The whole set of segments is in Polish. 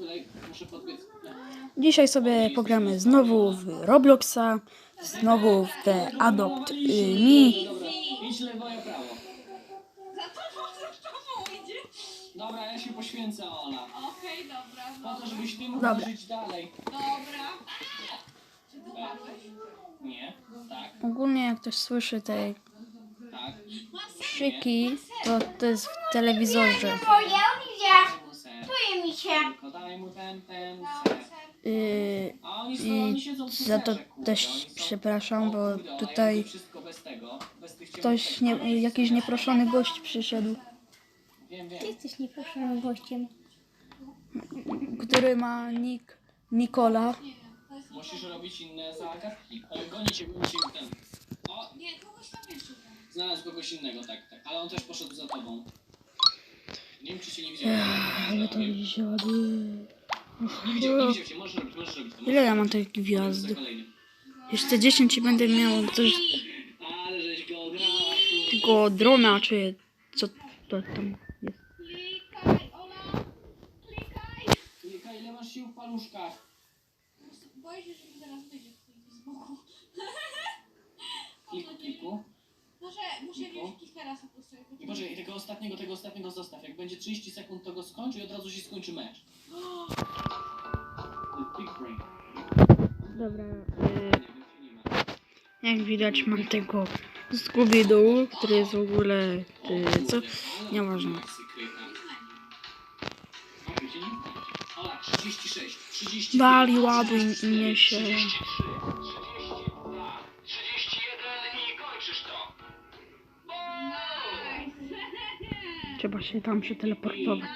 Tutaj muszę podbiec. Dzisiaj sobie pogramy znowu w Robloxa, znowu w The Adopt y, Me. Dobra, idź lewo, ja prawo. Za tobą, za tobą idzie. Dobra, ja się poświęcę, Ola. Okej, dobra, Po to, żebyś ty mógł Dobra. żyć dalej. Dobra. Czy ty umarłeś? Nie, tak, Ogólnie jak ktoś słyszy te tak. krzyki, to to jest w telewizorze. Moje gdzie? Czuje mi się. Tylko daj mu ten, ten ser. Y, A oni, są, I za to też przepraszam, bo tutaj ja robię wszystko bez tego, bez tych ktoś, nie, jakiś nieproszony gość przyszedł, Wiem, wiem. Jesteś nieproszonym gościem. który ma nick Nikola. Musisz robić inne zagadki. O, Goni cię, goni cię ten. O, Nie, kogoś tam jeszcze znalazł kogoś innego, tak, tak. Ale on też poszedł za tobą. Nie wiem, czy cię nie widział. Ale to wzięły. Nie widział, nie widział cię, możesz robić, możesz robić to. Ile ja mam tych gwiazd? za kolejnym. Jeszcze 10 i będę miał coś Ale żeś go tego drona, czy co to tam jest. Klikaj, Ola. Klikaj. Kilka, ile masz sił w paluszkach? Boję się, że mi zaraz wyjdzie z boku. Kliku, kliku. Może muszę wziąć kilka razy po prostu. I tego ostatniego, tego ostatniego zostaw. Jak będzie 30 sekund, to go skończy i od razu się skończy mecz. Big brain. Dobra. Jak widać mam tego Scooby-Doo, który jest w ogóle... Y, co? Nieważne. Ola, 36, 30. Dali, ładuj mnie się. 32, Trzeba się tam przeteleportować.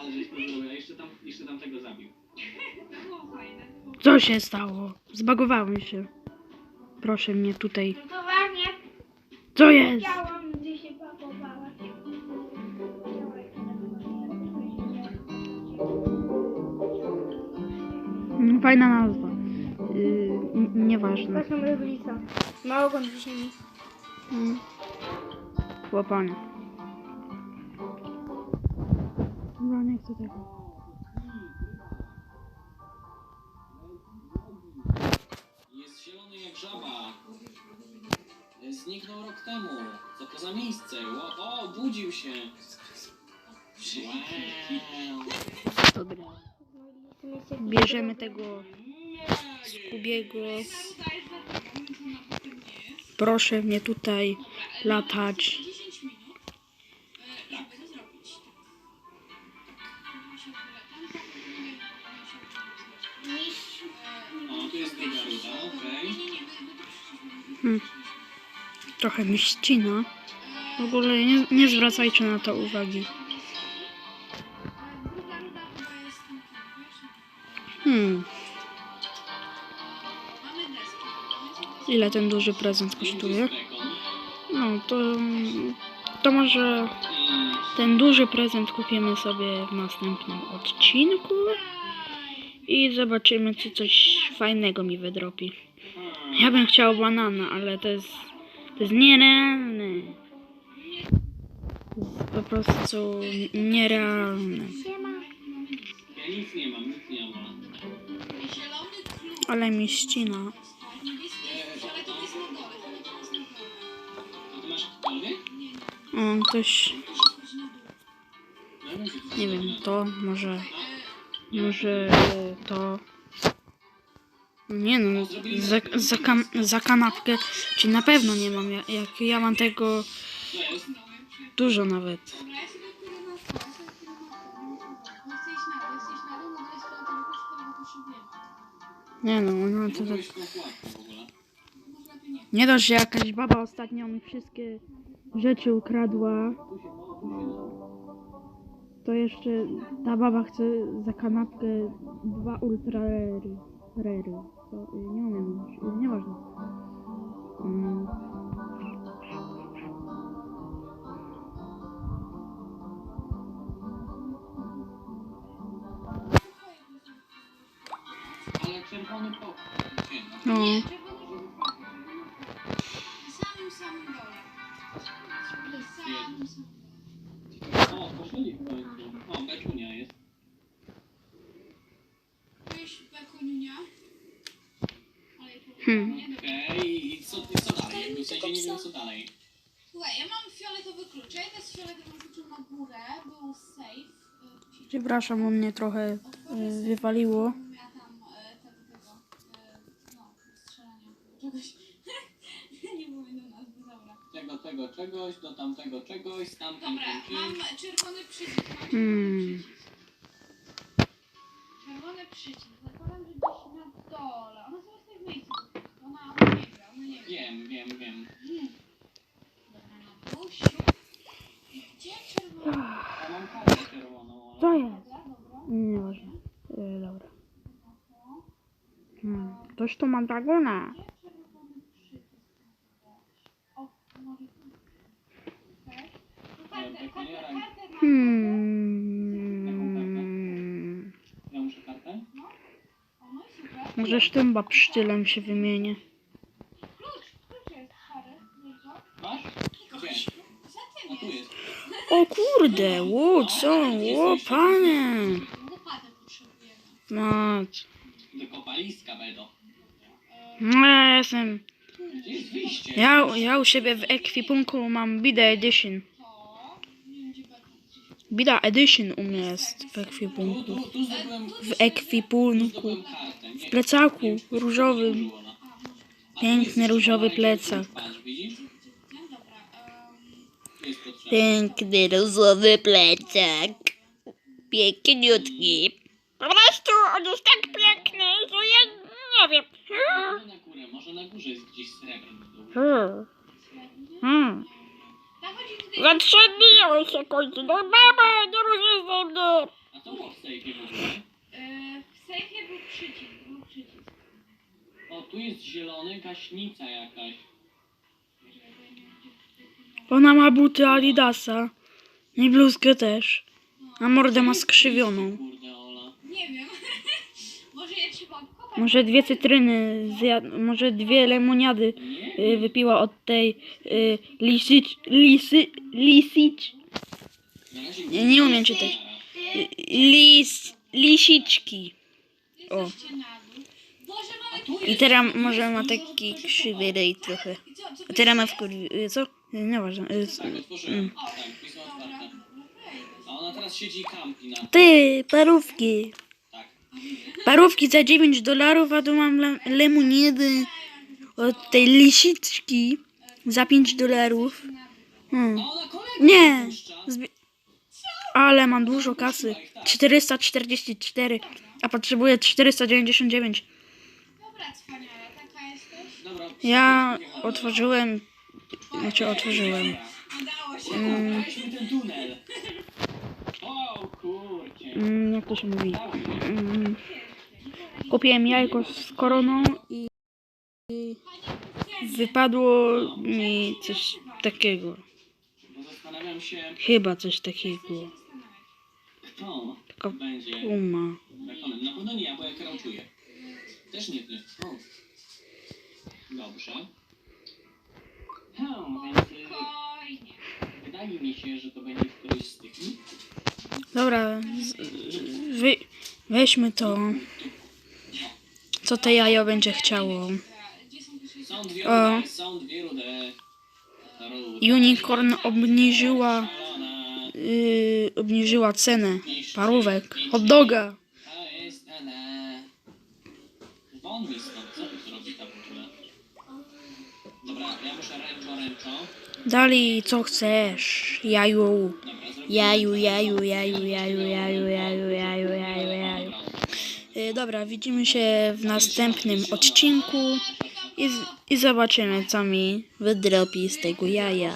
Ale żeś jeszcze tam, jeszcze tam tego zabił. Co się stało? Zbagowałem się. Proszę mnie tutaj. To. Co jest? Chciałam, się pakowałaś. Mm, Fajna nazwa. Y, n- nieważne. Proszę Rewelisa. Mało go w ziemi. Mm. Łapanie. Dobra, nie chcę tego. Jest zielony jak żaba. Zniknął rok temu. Co to za miejsce? O, o budził się. Wow. To gra. Bierzemy tego Skubiego. Proszę mnie tutaj latać. Hmm. Trochę mi ścina. W ogóle nie, nie zwracajcie na to uwagi. Hmm, ile ten duży prezent kosztuje? No to, to może ten duży prezent kupimy sobie w następnym odcinku i zobaczymy, czy coś fajnego mi wydropi. Ja bym chciał banana, ale to jest, to jest nierealne. Po prostu nierealne. Ja nic nie mam, nic nie mam. Zielony klub. Ale mi ścina. O, ktoś, nie wiem, to może, może to... Nie no, za, za, kam, za kanapkę, czy na pewno nie mam, jak, jak ja mam tego dużo nawet. Nie no no, no to tak. Nie dość, że jakaś baba ostatnio mi wszystkie rzeczy ukradła, to jeszcze ta baba chce za kanapkę dwa ultra rary. Rary. To, y, nie umiem, y, Hmm. Okej, i co, i co dalej? Jakby w sensie nie wiem co dalej. Słuchaj, ja mam fioletowy klucz. Ja idę z fioletowym kluczem na górę. Był safe. y, Przepraszam, u mnie trochę y, wywaliło. Ja tam e, tego, tego, e, no, strzelania czegoś. nie pamiętam nazwy, dobra. Tego, tego czegoś, do tamtego czegoś, z tamtym Dobra, tym czymś. mam czerwony przycisk, mam czerwony Hmm. przycisk. Czerwony przycisk, zakładam, że gdzieś na dole. Ona sobie stoi w miejscu. Ona, ona nie gra, ona nie gra. Wiem, wiem, wiem. Hmm. Dobra, na dół, siup. I gdzie czerwony? Ja mam kartę czerwoną, ale... Co jest? Nieważne. Y, dobra. Hmm. Ktoś tu ma dragona. Hmm. Ja muszę kartę? Może sztymba pszczylem się wymienię. Klucz, klucz jest szary. Wiesz go? Masz? Gdzie? Za tym A tu jest. jest. O kurde, ło, co? Ło, panie. Łopatę potrzebujemy. Mat. Do kopaliska będą. No, ja jestem. Ja, ja u siebie w ekwipunku mam Bida Edition. Bida Edition u mnie jest w ekwipunku. W ekwipunku. W plecaku różowym. Piękny różowy plecak. Piękny różowy plecak. Piękniutki. Po prostu on jest tak piękny, że ja nie wiem. Może na górze jest gdzieś srebrny. Hmm. Hmm. Zachodzi tutaj. Zatrzymałem się końcu. No mama, nie ruszaj ze mnie. A co było w sejfie w ogóle? E, w sejfie był przycisk. Był przycisk. O, tu jest zielony, gaśnica jakaś. Ona ma buty Adidasa. I bluzkę też. A mordę ma skrzywioną. Nie wiem. Może. Może dwie cytryny zjad... może dwie lemoniady y, wypiła od tej y. Lisy... Razie Nie, nie umiem czytać. y, Lis... Lisiczki. O. Boże, mamy... I teraz może ma taki krzywy rej trochę. A teraz ma wkur... y, Co? Nieważne. Tak, otworzyłem. O, Tak, pismo otwarte. A ona teraz siedzi i kampi na... Ty, parówki. Tak. Parówki za 9 dolarów, a tu mam le lemoniady od tej lisiczki za 5 dolarów. Hmm. A ona kolegę Nie. Zbi- Ale mam dużo kasy. 444, a potrzebuję 499. Dobra, cwaniara, taka jesteś? Dobra. Ja otworzyłem, znaczy otworzyłem. Mm, mm, jak to się mówi? Mm, kupiłem jajko z koroną i wypadło mi coś takiego. Chyba coś takiego. Taka puma. Na pewno nie bo ja krauczuję. Też nie ty. Dobrze. Więc Spokojnie. wydaje mi się, że to będzie któryś z tych. Dobra, z, wy, weźmy to, co te jajo będzie chciało. Są dwie O. rude, są dwie rude. Rude. Unicorn obniżyła, Szalona. yy, obniżyła cenę parówek, hot doga. To jest ona. Won mi stąd, co tu robi ta w ogóle? Dobra, ja muszę Dali co chcesz, jaju. Jaju, jaju, jaju, jaju, jaju, jaju, jaju, jaju, jaju. Yy, dobra, widzimy się w następnym odcinku i, z- i zobaczymy co mi wydropi z tego jaja.